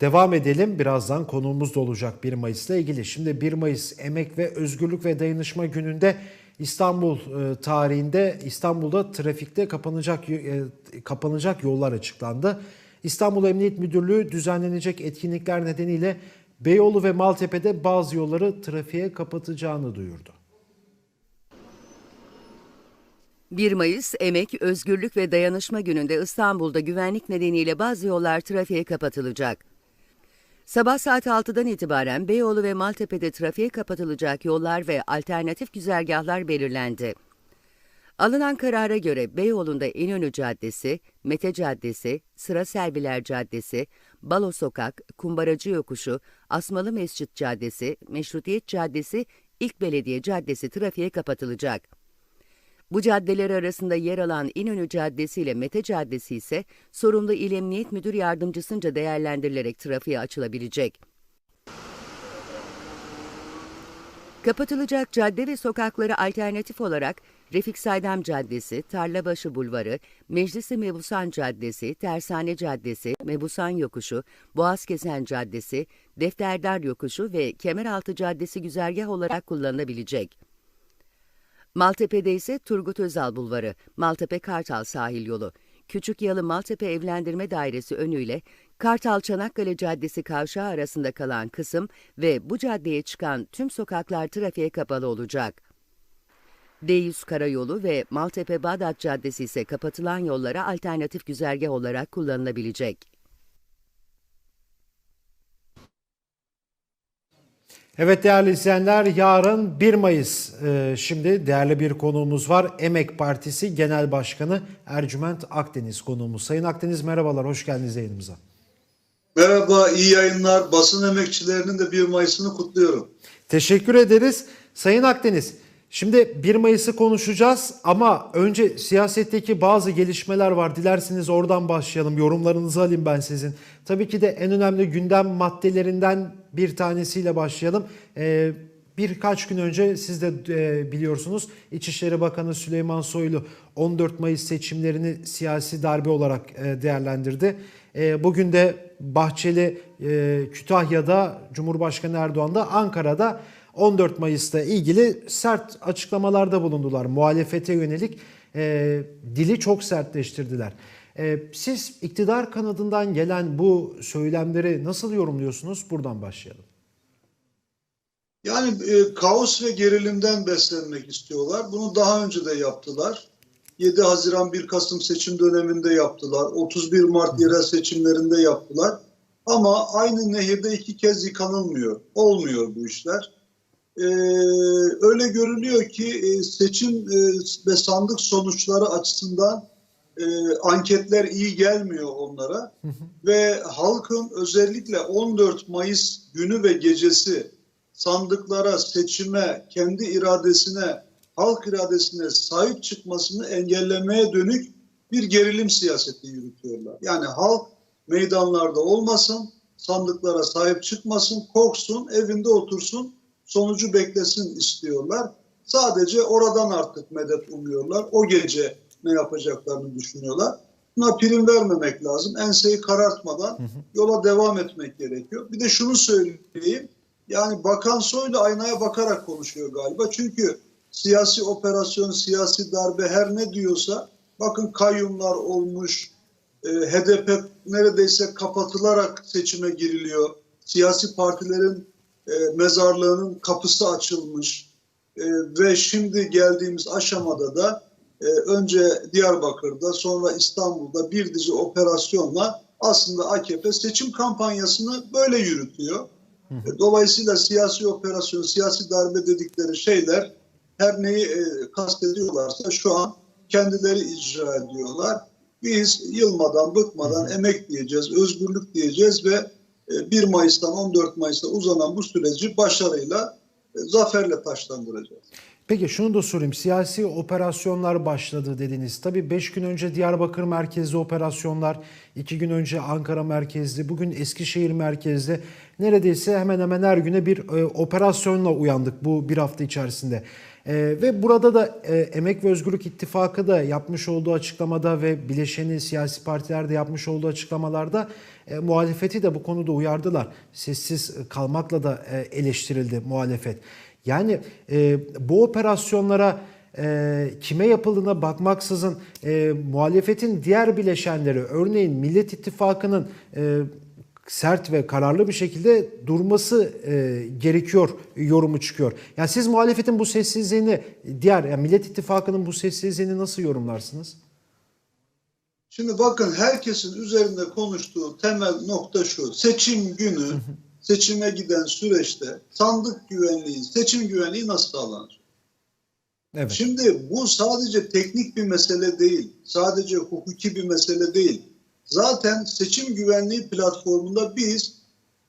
Devam edelim. Birazdan konuğumuz da olacak 1 Mayıs ile ilgili. Şimdi 1 Mayıs Emek ve Özgürlük ve Dayanışma Günü'nde İstanbul e, tarihinde İstanbul'da trafikte kapanacak e, kapanacak yollar açıklandı. İstanbul Emniyet Müdürlüğü düzenlenecek etkinlikler nedeniyle Beyoğlu ve Maltepe'de bazı yolları trafiğe kapatacağını duyurdu. 1 Mayıs Emek, Özgürlük ve Dayanışma Günü'nde İstanbul'da güvenlik nedeniyle bazı yollar trafiğe kapatılacak. Sabah saat 6'dan itibaren Beyoğlu ve Maltepe'de trafiğe kapatılacak yollar ve alternatif güzergahlar belirlendi. Alınan karara göre Beyoğlu'nda İnönü Caddesi, Mete Caddesi, Sıra Selviler Caddesi, Balo Sokak, Kumbaracı Yokuşu, Asmalı Mescit Caddesi, Meşrutiyet Caddesi, İlk Belediye Caddesi trafiğe kapatılacak. Bu caddeler arasında yer alan İnönü Caddesi ile Mete Caddesi ise sorumlu İl Emniyet Müdür Yardımcısınca değerlendirilerek trafiğe açılabilecek. Kapatılacak cadde ve sokakları alternatif olarak Refik Saydam Caddesi, Tarlabaşı Bulvarı, Meclisi Mebusan Caddesi, Tersane Caddesi, Mebusan Yokuşu, Boğazkesen Caddesi, Defterdar Yokuşu ve Kemeraltı Caddesi güzergah olarak kullanılabilecek. Maltepe'de ise Turgut Özal Bulvarı, Maltepe Kartal Sahil Yolu, Küçük Yalı Maltepe Evlendirme Dairesi önüyle Kartal Çanakkale Caddesi kavşağı arasında kalan kısım ve bu caddeye çıkan tüm sokaklar trafiğe kapalı olacak. D100 Karayolu ve Maltepe Bağdat Caddesi ise kapatılan yollara alternatif güzergah olarak kullanılabilecek. Evet değerli izleyenler yarın 1 Mayıs Ee, şimdi değerli bir konuğumuz var. Emek Partisi Genel Başkanı Ercüment Akdeniz konuğumuz. Sayın Akdeniz merhabalar hoş geldiniz yayınımıza. Merhaba, iyi yayınlar. Basın emekçilerinin de 1 Mayıs'ını kutluyorum. Teşekkür ederiz. Sayın Akdeniz şimdi 1 Mayıs'ı konuşacağız ama önce siyasetteki bazı gelişmeler var. Dilerseniz oradan başlayalım. Yorumlarınızı alayım ben sizin. Tabii ki de en önemli gündem maddelerinden bir tanesiyle başlayalım. Ee, birkaç gün önce siz de e, biliyorsunuz İçişleri Bakanı Süleyman Soylu 14 Mayıs seçimlerini siyasi darbe olarak e, değerlendirdi. E, bugün de Bahçeli e, Kütahya'da, Cumhurbaşkanı Erdoğan da Ankara'da 14 Mayıs'ta ilgili sert açıklamalarda bulundular. Muhalefete yönelik e, dili çok sertleştirdiler. E, siz iktidar kanadından gelen bu söylemleri nasıl yorumluyorsunuz? Buradan başlayalım. Yani e, kaos ve gerilimden beslenmek istiyorlar. Bunu daha önce de yaptılar. 7 Haziran 1 Kasım seçim döneminde yaptılar. 31 Mart yerel seçimlerinde yaptılar. Ama aynı nehirde iki kez yıkanılmıyor. Olmuyor bu işler. Ee, öyle görülüyor ki e, seçim e, ve sandık sonuçları açısından e, anketler iyi gelmiyor onlara. Ve halkın özellikle 14 Mayıs günü ve gecesi sandıklara, seçime, kendi iradesine, halk iradesine sahip çıkmasını engellemeye dönük bir gerilim siyaseti yürütüyorlar. Yani halk meydanlarda olmasın, sandıklara sahip çıkmasın, korksun, evinde otursun, sonucu beklesin istiyorlar. Sadece oradan artık medet umuyorlar. O gece ne yapacaklarını düşünüyorlar. Buna prim vermemek lazım. Enseyi karartmadan yola devam etmek gerekiyor. Bir de şunu söyleyeyim. Yani Bakan Soylu aynaya bakarak konuşuyor galiba. Çünkü siyasi operasyon, siyasi darbe her ne diyorsa bakın kayyumlar olmuş, e, HDP neredeyse kapatılarak seçime giriliyor. Siyasi partilerin e, mezarlığının kapısı açılmış E, ve şimdi geldiğimiz aşamada da e, önce Diyarbakır'da sonra İstanbul'da bir dizi operasyonla aslında AKP seçim kampanyasını böyle yürütüyor. E, Dolayısıyla siyasi operasyon, siyasi darbe dedikleri şeyler her neyi e, kastediyorlarsa şu an kendileri icra ediyorlar. Biz yılmadan, bıkmadan emek diyeceğiz, özgürlük diyeceğiz ve 1 Mayıs'tan 14 Mayıs'ta uzanan bu süreci başarıyla, e, zaferle taşlandıracağız. Peki şunu da sorayım. Siyasi operasyonlar başladı dediniz. Tabii 5 gün önce Diyarbakır merkezli operasyonlar, 2 gün önce Ankara merkezli, bugün Eskişehir merkezli. Neredeyse hemen hemen her güne bir e, operasyonla uyandık bu bir hafta içerisinde. E, ve burada da e, Emek ve Özgürlük İttifakı da yapmış olduğu açıklamada ve bileşeni siyasi partiler de yapmış olduğu açıklamalarda e, muhalefeti de bu konuda uyardılar. Sessiz kalmakla da e, eleştirildi muhalefet. Yani e, bu operasyonlara e, kime yapıldığına bakmaksızın e, muhalefetin diğer bileşenleri örneğin Millet İttifakı'nın e, sert ve kararlı bir şekilde durması e, gerekiyor yorumu çıkıyor. Yani siz muhalefetin bu sessizliğini diğer yani Millet İttifakı'nın bu sessizliğini nasıl yorumlarsınız? Şimdi bakın herkesin üzerinde konuştuğu temel nokta şu. Seçim günü, seçime giden süreçte sandık güvenliği, seçim güvenliği nasıl sağlanır? Evet. Şimdi bu sadece teknik bir mesele değil. Sadece hukuki bir mesele değil. Zaten seçim güvenliği platformunda biz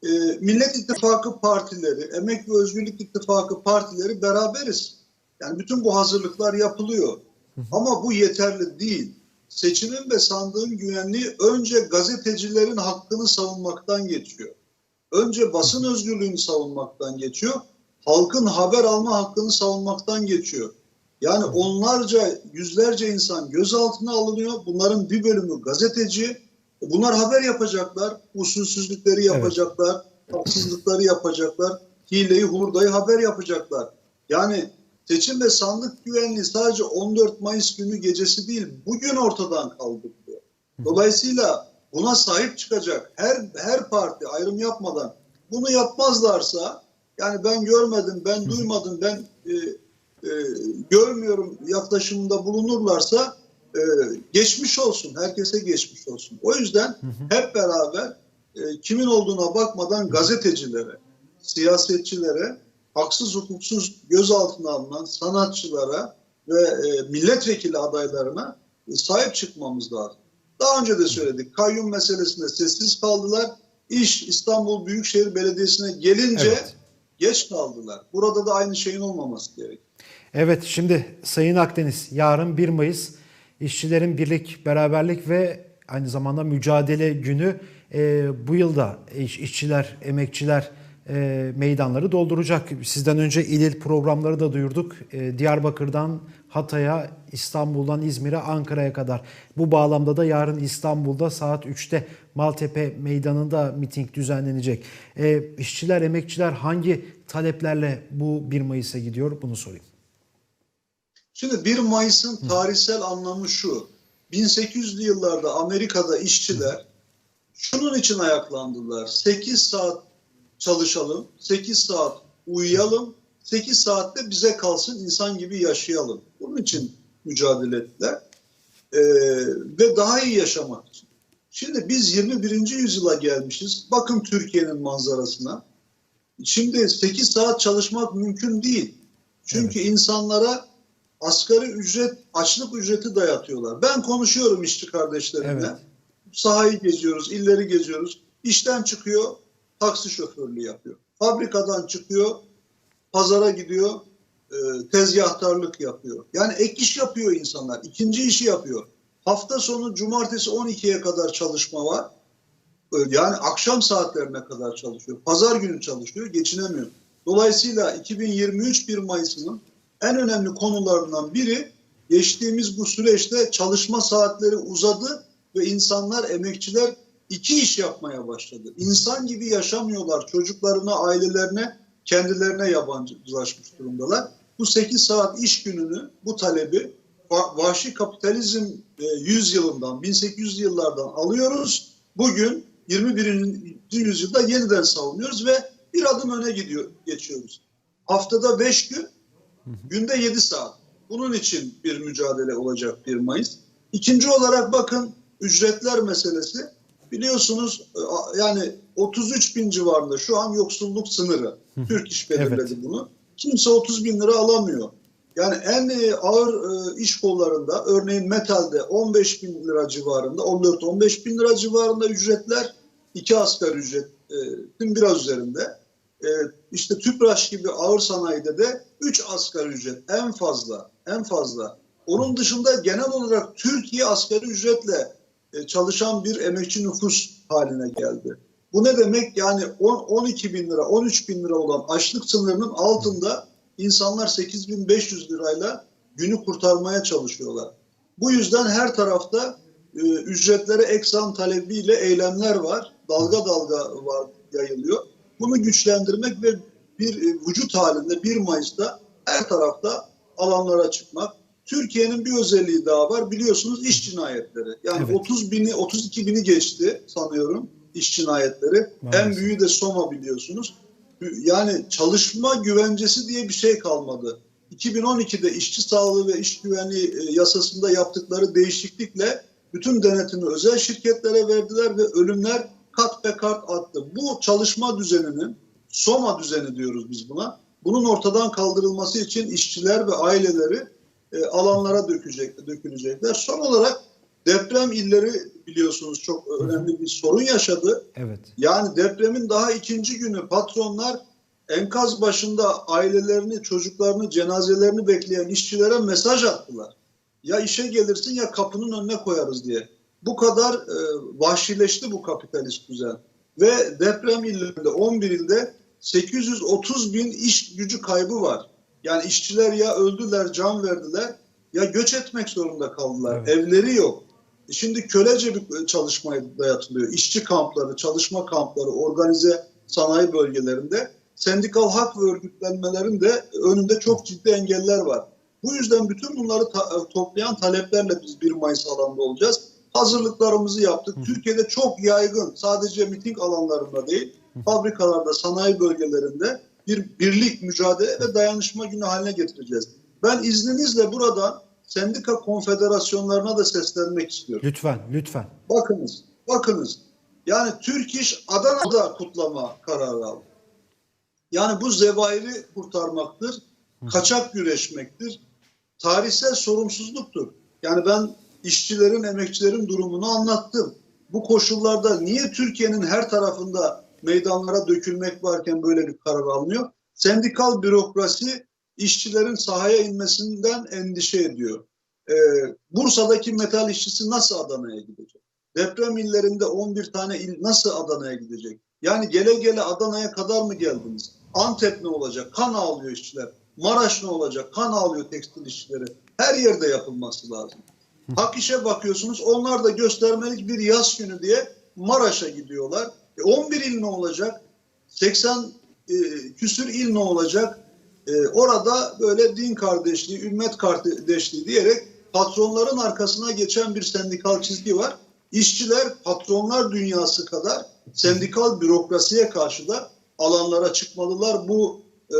e, Millet İttifakı partileri, Emek ve Özgürlük İttifakı partileri beraberiz. Yani bütün bu hazırlıklar yapılıyor. Ama bu yeterli değil. Seçimin ve sandığın güvenliği önce gazetecilerin hakkını savunmaktan geçiyor. Önce basın özgürlüğünü savunmaktan geçiyor. Halkın haber alma hakkını savunmaktan geçiyor. Yani onlarca, yüzlerce insan gözaltına alınıyor. Bunların bir bölümü gazeteci. Bunlar haber yapacaklar. Usulsüzlükleri yapacaklar. Haksızlıkları yapacaklar. Hileyi, hurdayı haber yapacaklar. Yani seçim ve sandık güvenliği sadece 14 Mayıs günü gecesi değil, bugün ortadan kaldırılıyor. Dolayısıyla buna sahip çıkacak her her parti ayrım yapmadan bunu yapmazlarsa yani ben görmedim, ben duymadım, ben e, e, görmüyorum yaklaşımında bulunurlarsa e, geçmiş olsun, herkese geçmiş olsun. O yüzden hep beraber e, kimin olduğuna bakmadan gazetecilere, siyasetçilere, haksız hukuksuz gözaltına alınan sanatçılara ve e, milletvekili adaylarına e, sahip çıkmamız lazım. Daha önce de söyledik, kayyum meselesinde sessiz kaldılar. İş İstanbul Büyükşehir Belediyesi'ne gelince Evet. geç kaldılar. Burada da aynı şeyin olmaması gerekiyor. Evet şimdi Sayın Akdeniz yarın 1 Mayıs işçilerin birlik, beraberlik ve aynı zamanda mücadele günü Ee, bu yılda iş- işçiler, emekçiler e, meydanları dolduracak. Sizden önce İlil programları da duyurduk. Ee, Diyarbakır'dan Hatay'a, İstanbul'dan İzmir'e, Ankara'ya kadar. Bu bağlamda da yarın İstanbul'da saat 3'te Maltepe Meydanı'nda miting düzenlenecek. Ee, işçiler, emekçiler hangi taleplerle bu 1 Mayıs'a gidiyor? Bunu sorayım. Şimdi 1 Mayıs'ın tarihsel anlamı şu. 1800'lü yıllarda Amerika'da işçiler şunun için ayaklandılar. 8 saat çalışalım, 8 saat uyuyalım, 8 saatte bize kalsın insan gibi yaşayalım. Bunun için mücadele ettiler. Ee, ve daha iyi yaşamak için. Şimdi biz 21. yüzyıla gelmişiz. Bakın Türkiye'nin manzarasına. Şimdi 8 saat çalışmak mümkün değil. Çünkü insanlara asgari ücret, açlık ücreti dayatıyorlar. Ben konuşuyorum işçi kardeşlerimle. Evet. Sahayı geziyoruz, illeri geziyoruz. İşten çıkıyor, taksi şoförlüğü yapıyor. Fabrikadan çıkıyor, pazara gidiyor, e, tezgahtarlık yapıyor. Yani ek iş yapıyor insanlar, ikinci işi yapıyor. Hafta sonu cumartesi 12'ye kadar çalışma var. E, Yani akşam saatlerine kadar çalışıyor. Pazar günü çalışıyor, geçinemiyor. Dolayısıyla 2023 1 Mayıs'ının en önemli konularından biri geçtiğimiz bu süreçte çalışma saatleri uzadı ve insanlar, emekçiler iki iş yapmaya başladı. İnsan gibi yaşamıyorlar. Çocuklarına, ailelerine, kendilerine yabancılaşmış durumdalar. Bu 8 saat iş gününü, bu talebi va- vahşi kapitalizm e, 100 yılından, 1800 yıllardan alıyoruz. Bugün 21. yüzyılda yeniden savunuyoruz ve bir adım öne gidiyor, geçiyoruz. Haftada 5 gün, günde 7 saat. Bunun için bir mücadele olacak 1 Mayıs. İkinci olarak bakın ücretler meselesi. Biliyorsunuz e, yani 33 bin civarında şu an yoksulluk sınırı. Türk İş belirledi Evet. bunu. Kimse 30 bin lira alamıyor. Yani en e, ağır e, iş kollarında örneğin metalde 15 bin lira civarında 14-15 bin lira civarında ücretler iki asgari ücretin biraz üzerinde. E, işte TÜPRAŞ gibi ağır sanayide de 3 asgari ücret en fazla en fazla. Onun dışında genel olarak Türkiye asgari ücretle e, çalışan bir emekçi nüfus haline geldi. Bu ne demek? Yani 10, 12 bin lira, 13 bin lira olan açlık sınırının altında insanlar 8500 lirayla günü kurtarmaya çalışıyorlar. Bu yüzden her tarafta e, ücretlere eksan talebiyle eylemler var. Dalga dalga var yayılıyor. Bunu güçlendirmek ve bir e, vücut halinde 1 Mayıs'ta her tarafta alanlara çıkmak. Türkiye'nin bir özelliği daha var. Biliyorsunuz iş cinayetleri. Yani Evet. 30 bini, 32 bini geçti sanıyorum iş cinayetleri. Maalesef. En büyüğü de Soma biliyorsunuz. Yani çalışma güvencesi diye bir şey kalmadı. 2012'de işçi sağlığı ve iş güvenliği e, yasasında yaptıkları değişiklikle bütün denetimi özel şirketlere verdiler ve ölümler kat be kat arttı. Bu çalışma düzeninin, Soma düzeni diyoruz biz buna. Bunun ortadan kaldırılması için işçiler ve aileleri e, alanlara dökecek, dökülecekler. Son olarak deprem illeri biliyorsunuz çok önemli bir sorun yaşadı. Evet. Yani depremin daha ikinci günü patronlar enkaz başında ailelerini, çocuklarını, cenazelerini bekleyen işçilere mesaj attılar. Ya işe gelirsin ya kapının önüne koyarız diye. Bu kadar e, vahşileşti bu kapitalist düzen. Ve deprem illerinde 11 ilde 830 bin iş gücü kaybı var. Yani işçiler ya öldüler, can verdiler ya göç etmek zorunda kaldılar. Evet. Evleri yok. E Şimdi kölece bir çalışmaya dayatılıyor. İşçi kampları, çalışma kampları, organize sanayi bölgelerinde sendikal hak ve örgütlenmelerin de önünde çok ciddi engeller var. Bu yüzden bütün bunları ta- toplayan taleplerle biz 1 Mayıs alanda olacağız. Hazırlıklarımızı yaptık. Türkiye'de çok yaygın, sadece miting alanlarında değil, fabrikalarda, sanayi bölgelerinde bir birlik, mücadele ve dayanışma günü haline getireceğiz. Ben izninizle buradan sendika konfederasyonlarına da seslenmek istiyorum. Lütfen, lütfen. Bakınız, bakınız. Yani Türk İş Adana'da kutlama kararı aldı. Yani bu zevairi kurtarmaktır, kaçak güreşmektir, tarihsel sorumsuzluktur. Yani ben işçilerin, emekçilerin durumunu anlattım. Bu koşullarda niye Türkiye'nin her tarafında meydanlara dökülmek varken böyle bir karar alınıyor? Sendikal bürokrasi işçilerin sahaya inmesinden endişe ediyor. Ee, Bursa'daki metal işçisi nasıl Adana'ya gidecek? Deprem illerinde 11 tane il nasıl Adana'ya gidecek? Yani gele gele Adana'ya kadar mı geldiniz? Antep ne olacak? Kan ağlıyor işçiler. Maraş ne olacak? Kan ağlıyor tekstil işçileri. Her yerde yapılması lazım. Hak işe bakıyorsunuz. Onlar da göstermelik bir yaz günü diye Maraş'a gidiyorlar. E 11 il ne olacak? 80 e, küsür il ne olacak? E, orada böyle din kardeşliği, ümmet kardeşliği diyerek patronların arkasına geçen bir sendikal çizgi var. İşçiler patronlar dünyası kadar sendikal bürokrasiye karşı da alanlara çıkmalılar. Bu e,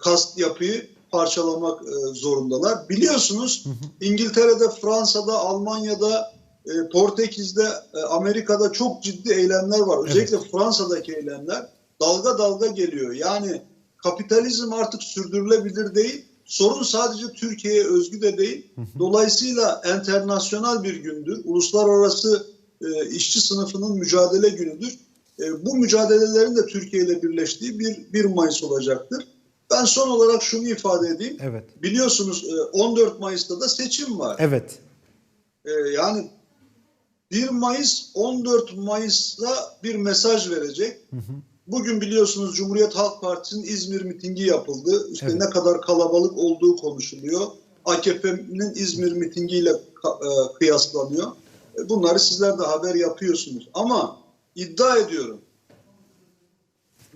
kast yapıyı parçalamak e, zorundalar. Biliyorsunuz İngiltere'de, Fransa'da, Almanya'da, e, Portekiz'de, e, Amerika'da çok ciddi eylemler var. Özellikle Fransa'daki eylemler dalga dalga geliyor. Yani kapitalizm artık sürdürülebilir değil. Sorun sadece Türkiye'ye özgü de değil. Dolayısıyla internasyonel bir gündür. Uluslararası e, işçi sınıfının mücadele günüdür. E, bu mücadelelerin de Türkiye ile birleştiği bir 1 Mayıs olacaktır. Ben son olarak şunu ifade edeyim. Evet. Biliyorsunuz e, 14 Mayıs'ta da seçim var. Evet. E, yani 1 Mayıs 14 Mayıs'ta bir mesaj verecek. Bugün biliyorsunuz Cumhuriyet Halk Partisi'nin İzmir mitingi yapıldı. İşte Evet. ne kadar kalabalık olduğu konuşuluyor. AKP'nin İzmir mitingiyle e, kıyaslanıyor. E, Bunları sizler de haber yapıyorsunuz. Ama iddia ediyorum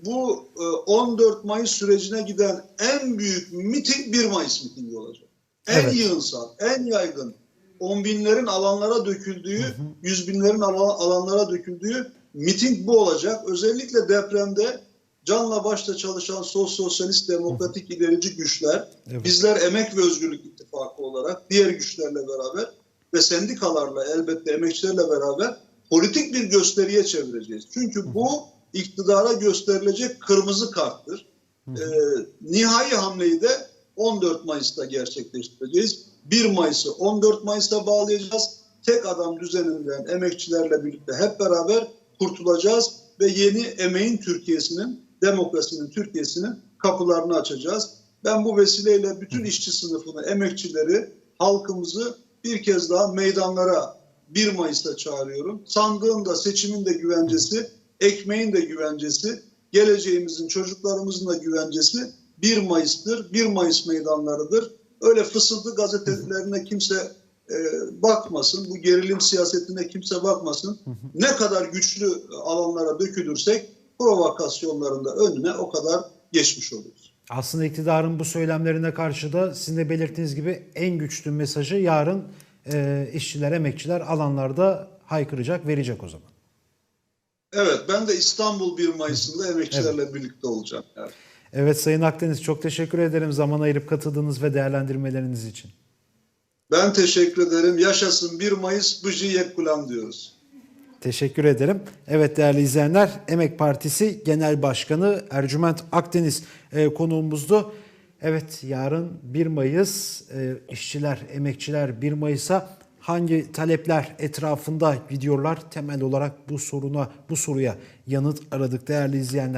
bu e, 14 Mayıs sürecine giden en büyük miting 1 Mayıs mitingi olacak. En Evet. yığınsal, en yaygın, on binlerin alanlara döküldüğü, yüz binlerin ala- alanlara döküldüğü miting bu olacak. Özellikle depremde canla başla çalışan sol sosyalist demokratik ilerici güçler, Evet. bizler Emek ve Özgürlük İttifakı olarak diğer güçlerle beraber ve sendikalarla elbette emekçilerle beraber politik bir gösteriye çevireceğiz. Çünkü bu iktidara gösterilecek kırmızı karttır. Ee, nihai hamleyi de 14 Mayıs'ta gerçekleştireceğiz. 1 Mayıs'ı 14 Mayıs'a bağlayacağız. Tek adam düzeninden emekçilerle birlikte hep beraber kurtulacağız ve yeni emeğin Türkiye'sinin, demokrasinin Türkiye'sinin kapılarını açacağız. Ben bu vesileyle bütün işçi sınıfını, emekçileri, halkımızı bir kez daha meydanlara 1 Mayıs'ta çağırıyorum. Sandığın da seçimin de güvencesi, ekmeğin de güvencesi, geleceğimizin, çocuklarımızın da güvencesi 1 Mayıs'tır, 1 Mayıs meydanlarıdır. Öyle fısıldı gazetelerine kimse e, bakmasın, bu gerilim siyasetine kimse bakmasın. Ne kadar güçlü alanlara dökülürsek provokasyonların da önüne o kadar geçmiş oluruz. Aslında iktidarın bu söylemlerine karşı da sizin de belirttiğiniz gibi en güçlü mesajı yarın e, işçiler, emekçiler alanlarda haykıracak, verecek o zaman. Evet, ben de İstanbul 1 Mayıs'ında emekçilerle birlikte olacağım. Yani. Evet Sayın Akdeniz çok teşekkür ederim zaman ayırıp katıldığınız ve değerlendirmeleriniz için. Ben teşekkür ederim. Yaşasın 1 Mayıs, Bıcı Yekkulan diyoruz. Teşekkür ederim. Evet değerli izleyenler Emek Partisi Genel Başkanı Ercüment Akdeniz e, konuğumuzdu. Evet yarın 1 Mayıs e, işçiler, emekçiler 1 Mayıs'a hangi talepler etrafında gidiyorlar? Temel olarak bu soruna, bu soruya yanıt aradık değerli izleyenler.